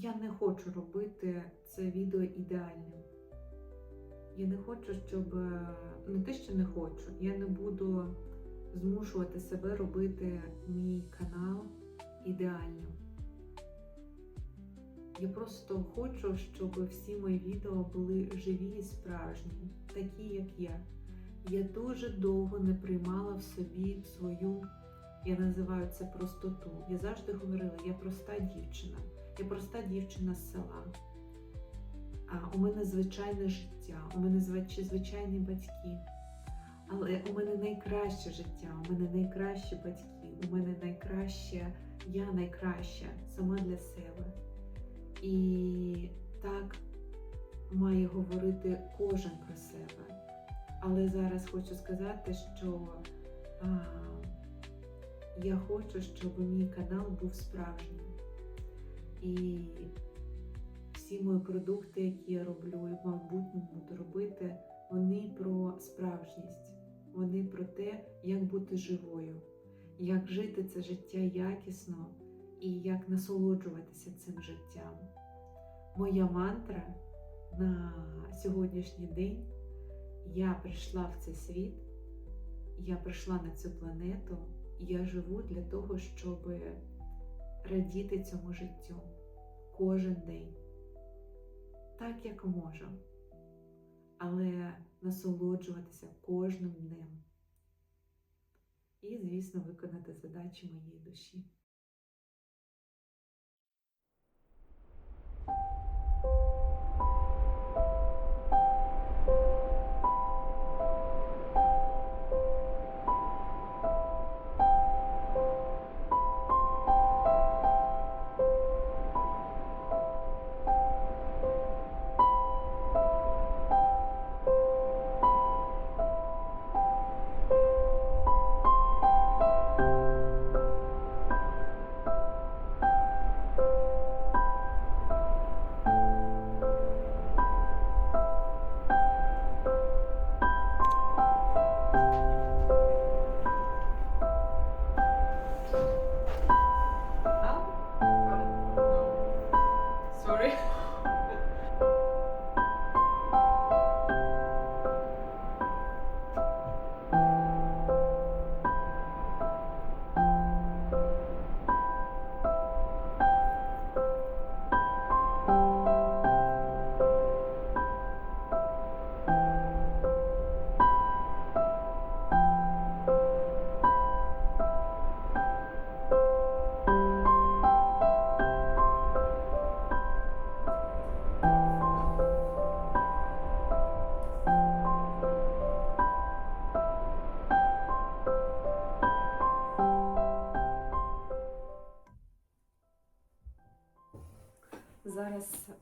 я не хочу робити це відео ідеальним. Я не хочу, щоб е, не те, що не хочу, я не буду змушувати себе робити мій канал ідеальним. Я просто хочу, щоб всі мої відео були живі і справжні, такі, як я. Я дуже довго не приймала в собі свою, я називаю це простоту. Я завжди говорила, я проста дівчина, я проста дівчина з села. А у мене звичайне життя, у мене звичайні батьки. Але у мене найкраще життя, у мене найкращі батьки, у мене найкраще, я найкраща сама для себе. І так має говорити кожен про себе. Але зараз хочу сказати, що а, я хочу, щоб мій канал був справжнім. І всі мої продукти, які я роблю, і в майбутньому буду робити, вони про справжність, вони про те, як бути живою, як жити це життя якісно і як насолоджуватися цим життям. Моя мантра на сьогоднішній день я прийшла в цей світ, я прийшла на цю планету, я живу для того, щоб радіти цьому життю кожен день, так як можу, але насолоджуватися кожним днем. І, звісно, виконати задачі моєї душі.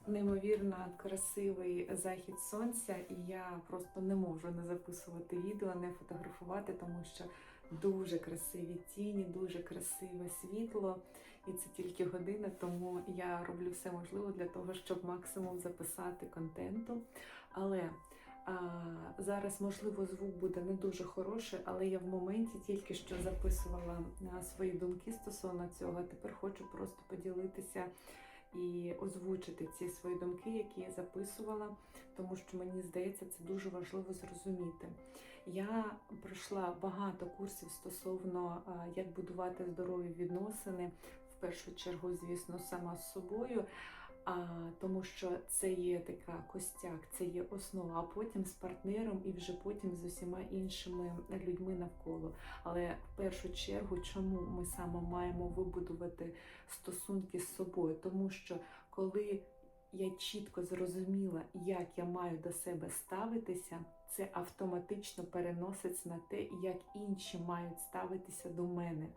Неймовірно красивий захід сонця, і я просто не можу не записувати відео, не фотографувати, тому що дуже красиві тіні, дуже красиве світло, і це тільки година, тому я роблю все можливе для того, щоб максимум записати контенту. Але а, зараз, можливо, звук буде не дуже хороший, але я в моменті тільки що записувала свої думки стосовно цього. Тепер хочу просто поділитися і озвучити ці свої думки, які я записувала, тому що мені здається, це дуже важливо зрозуміти. Я пройшла багато курсів стосовно як будувати здорові відносини, в першу чергу, звісно, сама з собою. А, тому що це є така костяк, це є основа, а потім з партнером і вже потім з усіма іншими людьми навколо. Але в першу чергу, чому ми саме маємо вибудувати стосунки з собою? Тому що коли я чітко зрозуміла, як я маю до себе ставитися, це автоматично переноситься на те, як інші мають ставитися до мене.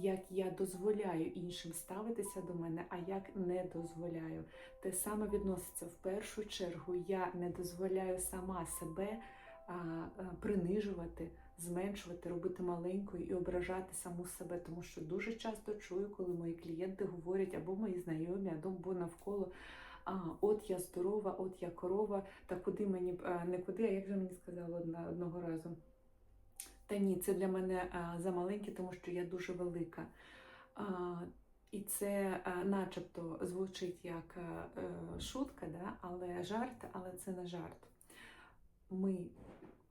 Як я дозволяю іншим ставитися до мене, а як не дозволяю. Те саме відноситься в першу чергу. Я не дозволяю сама себе а, а, принижувати, зменшувати, робити маленькою і ображати саму себе, тому що дуже часто чую, коли мої клієнти говорять або мої знайомі, або навколо. А, от я здорова, от я корова, та куди мені а, не куди, а як же мені сказали одна, одного разу? Та ні, це для мене замаленьке, тому що я дуже велика. І це начебто звучить як е, е, шутка, да? але жарт, але це не жарт. Ми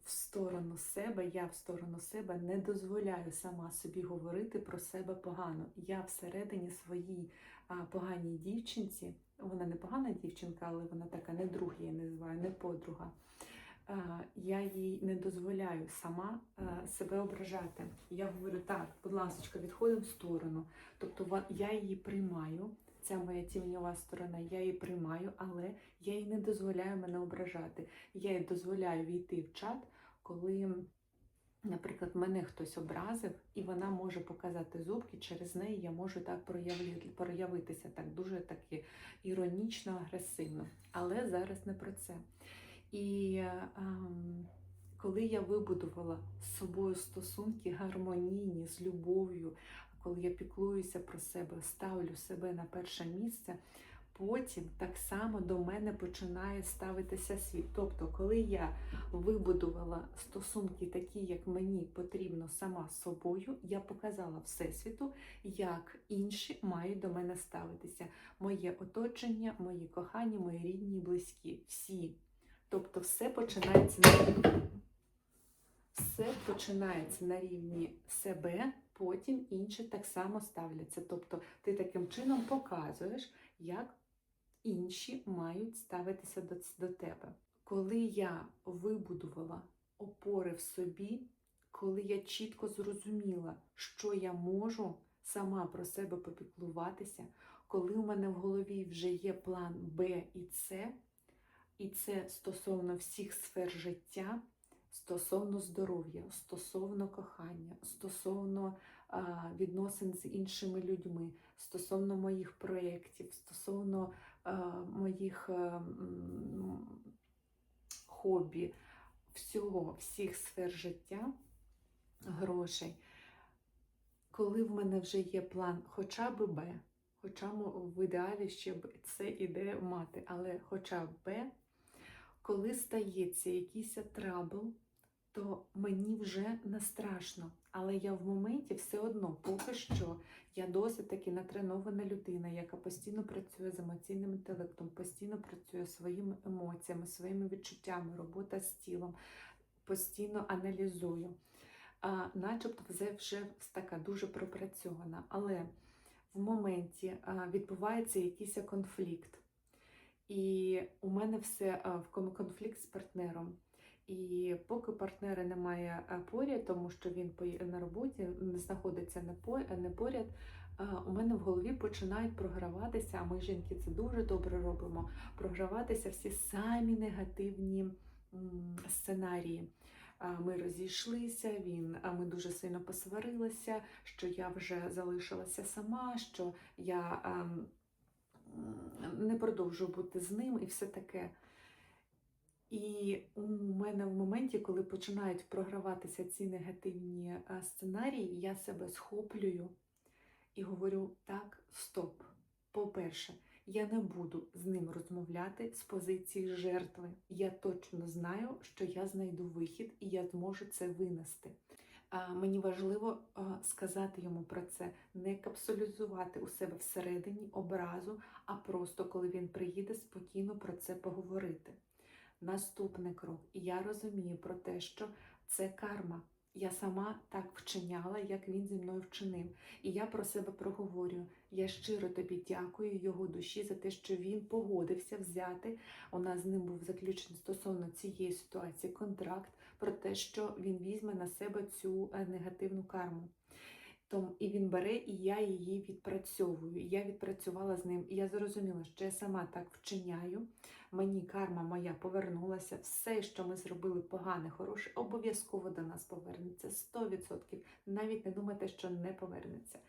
в сторону себе, я в сторону себе не дозволяю сама собі говорити про себе погано. Я всередині своїй поганій дівчинці, вона не погана дівчинка, але вона така не друг, я її називаю, не подруга. А, Я їй не дозволяю сама себе ображати. Я говорю, так, будь ласка, відходимо в сторону. Тобто я її приймаю, ця моя тіньова сторона, я її приймаю, але я їй не дозволяю мене ображати. Я їй дозволяю війти в чат, коли, наприклад, мене хтось образив, і вона може показати зубки, через неї я можу так проявитися, так дуже таки іронічно, агресивно. Але зараз не про це. І ем, коли я вибудувала з собою стосунки гармонійні, з любов'ю, коли я піклуюся про себе, ставлю себе на перше місце, потім так само до мене починає ставитися світ. Тобто, коли я вибудувала стосунки такі, як мені потрібно сама з собою, я показала Всесвіту, як інші мають до мене ставитися. Моє оточення, мої кохані, мої рідні, близькі, всі. Тобто, все починається на все починається на рівні себе, потім інші так само ставляться. Тобто ти таким чином показуєш, як інші мають ставитися до, до тебе. Коли я вибудувала опори в собі, коли я чітко зрозуміла, що я можу сама про себе попіклуватися, коли у мене в голові вже є план Б і С, і це стосовно всіх сфер життя, стосовно здоров'я, стосовно кохання, стосовно відносин з іншими людьми, стосовно моїх проєктів, стосовно моїх хобі, всього, всіх сфер життя, грошей. Коли в мене вже є план хоча б Б, хоча м- в ідеалі ще б це іде мати, але хоча б Б, коли стається якийсь трабл, то мені вже не страшно. Але я в моменті все одно, поки що, я досить таки натренована людина, яка постійно працює з емоційним інтелектом, постійно працює своїми емоціями, своїми відчуттями, робота з тілом, постійно аналізую. А, начебто вже, вже така дуже пропрацьована. Але в моменті а, відбувається якийсь конфлікт. І у мене все в конфлікт з партнером. І поки партнера немає поряд, тому що він на роботі не знаходиться не поряд, у мене в голові починають програватися, а ми жінки це дуже добре робимо. Програватися всі самі негативні сценарії. Ми розійшлися, він, ми дуже сильно посварилися, що я вже залишилася сама, що я ем, не продовжую бути з ним і все таке. І у мене в моменті, коли починають програватися ці негативні сценарії, я себе схоплюю і говорю: так, стоп. По-перше, я не буду з ним розмовляти з позиції жертви. Я точно знаю, що я знайду вихід і я зможу це винести. Мені важливо сказати йому про це, не капсулізувати у себе всередині образу, а просто коли він приїде, спокійно про це поговорити. Наступний крок. Я розумію про те, що це карма. Я сама так вчиняла, як він зі мною вчинив. І я про себе проговорюю. Я щиро тобі дякую його душі за те, що він погодився взяти. У нас з ним був заключений стосовно цієї ситуації контракт про те, що він візьме на себе цю е, негативну карму. Тому і він бере, і я її відпрацьовую. Я відпрацювала з ним, і я зрозуміла, що я сама так вчиняю. Мені карма моя повернулася. Все, що ми зробили погане, хороше, обов'язково до нас повернеться 100%. Навіть не думайте, що не повернеться.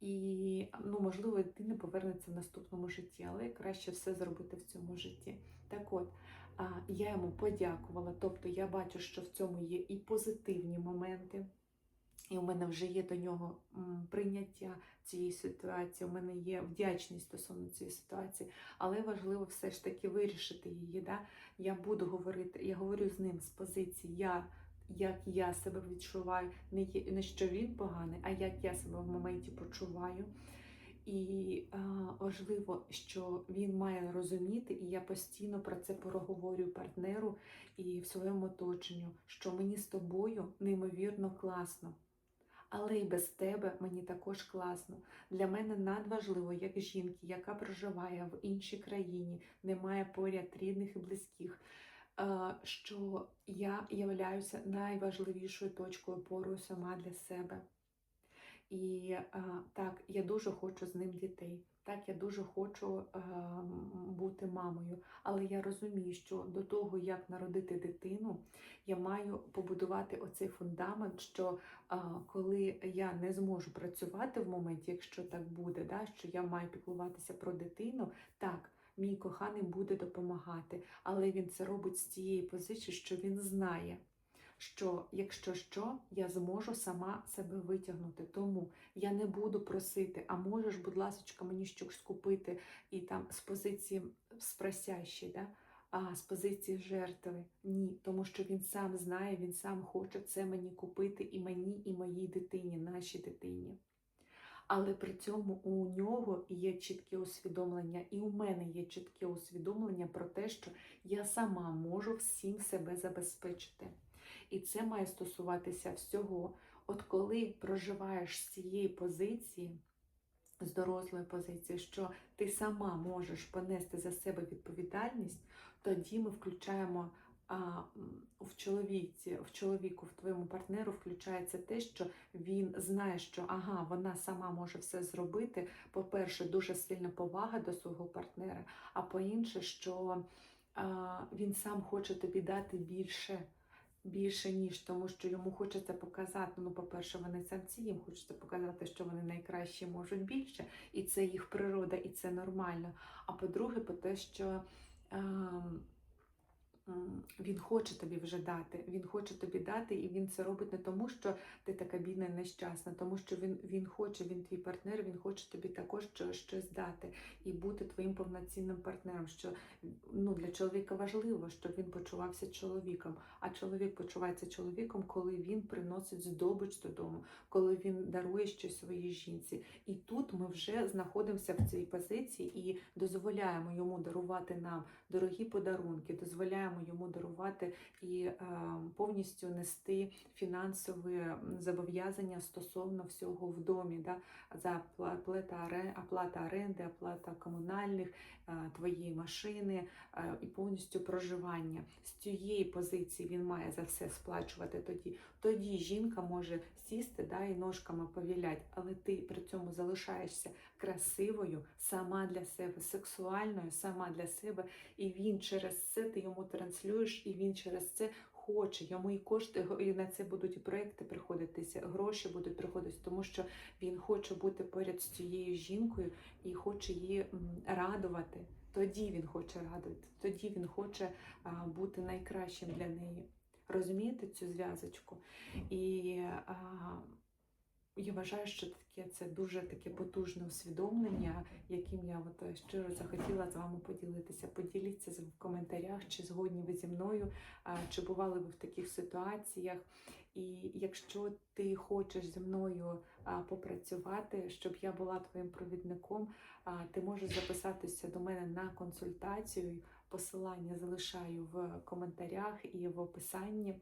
І ну, можливо, ти не повернеться в наступному житті, але краще все зробити в цьому житті. Так от, я йому подякувала. Тобто я бачу, що в цьому є і позитивні моменти. І у мене вже є до нього прийняття цієї ситуації, у мене є вдячність стосовно цієї ситуації, але важливо все ж таки вирішити її. Да? Я буду говорити, я говорю з ним з позиції я, як я себе відчуваю, не, що він поганий, а як я себе в моменті почуваю. І а, важливо, що він має розуміти, і я постійно про це проговорюю партнеру і в своєму оточенню, що мені з тобою неймовірно класно. Але і без тебе мені також класно. Для мене надважливо, як жінки, яка проживає в іншій країні, не має поряд рідних і близьких, що я являюся найважливішою точкою опорою сама для себе. І е, так, я дуже хочу з ним дітей. Так, я дуже хочу е, бути мамою, але я розумію, що до того, як народити дитину, я маю побудувати оцей фундамент, що а, коли я не зможу працювати в моменті, якщо так буде, да, що я маю піклуватися про дитину, так, мій коханий буде допомагати, але він це робить з тієї позиції, що він знає, що якщо що, я зможу сама себе витягнути. Тому я не буду просити, а можеш, будь ласка, мені щось купити і там з позиції спросящої, да? а з позиції жертви. Ні, тому що він сам знає, він сам хоче це мені купити і мені, і моїй дитині, нашій дитині. Але при цьому у нього є чітке усвідомлення, і у мене є чітке усвідомлення про те, що я сама можу всім себе забезпечити. І це має стосуватися всього. От коли проживаєш з цієї позиції, з дорослої позиції, що ти сама можеш понести за себе відповідальність, тоді ми включаємо а, в чоловіці, в чоловіку, в твоєму партнеру включається те, що він знає, що ага, вона сама може все зробити. По-перше, дуже сильна повага до свого партнера, а по-інше, що а, він сам хоче тобі дати більше. Більше ніж тому, що йому хочеться показати. Ну, по-перше, вони самці, їм хочеться показати, що вони найкраще можуть більше, і це їх природа, і це нормально. А по-друге, по те, що м, він хоче тобі вже дати. Він хоче тобі дати, і він це робить не тому, що ти така бідна нещасна, тому що він, він хоче, він твій партнер, він хоче тобі також що- щось дати і бути твоїм повноцінним партнером. Що ну, для чоловіка важливо, щоб він почувався чоловіком. А чоловік почувається чоловіком, коли він приносить здобич додому, коли він дарує щось своїй жінці. І тут ми вже знаходимося в цій позиції і дозволяємо йому дарувати нам дорогі подарунки, дозволяємо йому дарувати і е, повністю нести фінансові зобов'язання стосовно всього в домі, да? за пла- оплата оренди, оплата комунальних, е, твоєї машини е, і повністю проживання. З цієї позиції він має за все сплачувати тоді. Тоді жінка може сісти да, і ножками повілять, але ти при цьому залишаєшся красивою сама для себе, сексуальною сама для себе, і він через це ти йому транслюєш, і він через це. Хоче, йому і кошти, і на це будуть і проекти приходитися, гроші будуть приходити, тому що він хоче бути поряд з цією жінкою і хоче її радувати. Тоді він хоче радувати, тоді він хоче бути найкращим для неї. Розумієте цю зв'язочку? І а, я вважаю, що таке це дуже таке потужне усвідомлення, яким я от е, щиро захотіла з вами поділитися. Поділіться в коментарях, чи згодні ви зі мною, чи бували ви в таких ситуаціях. І якщо ти хочеш зі мною попрацювати, щоб я була твоїм провідником, ти можеш записатися до мене на консультацію. Посилання залишаю в коментарях і в описанні.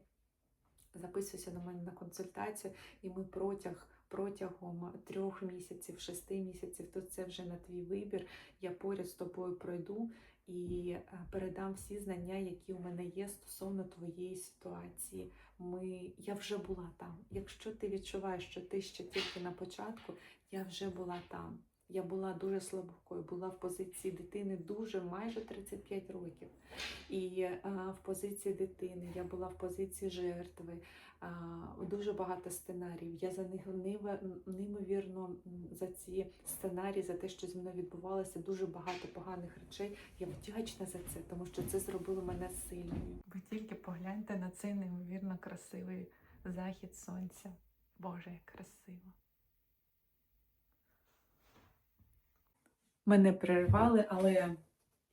Записуйся до мене на консультацію, і ми протяг, протягом трьох місяців, шести місяців, то це вже на твій вибір. Я поряд з тобою пройду і е, передам всі знання, які у мене є стосовно твоєї ситуації. Ми, я вже була там. Якщо ти відчуваєш, що ти ще тільки на початку, я вже була там. Я була дуже слабкою, була в позиції дитини дуже майже 35 років. І е, в позиції дитини я була в позиції жертви. А, дуже багато сценаріїв. Я за них неймовірно за ці сценарії, за те, що зі мною відбувалося, дуже багато поганих речей. Я вдячна за це, тому що це зробило мене сильною. Ви тільки погляньте на цей неймовірно красивий захід сонця. Боже, як красиво. Мене перервали, але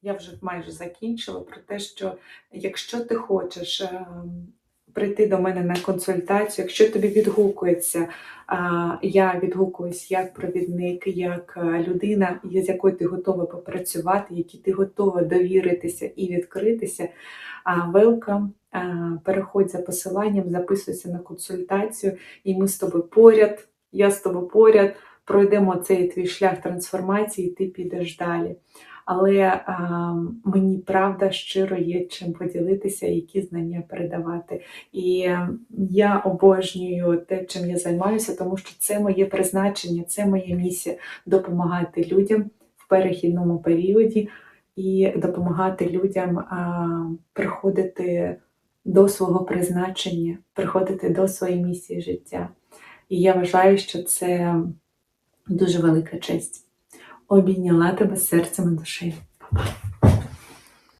я вже майже закінчила про те, що якщо ти хочеш ем, прийти до мене на консультацію. Якщо тобі відгукується, я відгукуюсь як провідник, як е, людина, з якою ти готова попрацювати, якій ти готова довіритися і відкритися. Welcome. Переходь за посиланням, записуйся на консультацію, і ми з тобою поряд, я з тобою поряд, пройдемо цей твій шлях трансформації, ти підеш далі. Але а, мені правда щиро є чим поділитися, які знання передавати. І я обожнюю те, чим я займаюся, тому що це моє призначення, це моя місія допомагати людям в перехідному періоді і допомагати людям а, приходити до свого призначення, приходити до своєї місії життя. І я вважаю, що це дуже велика честь. Обійняла тебе серцем і душею. Па-па.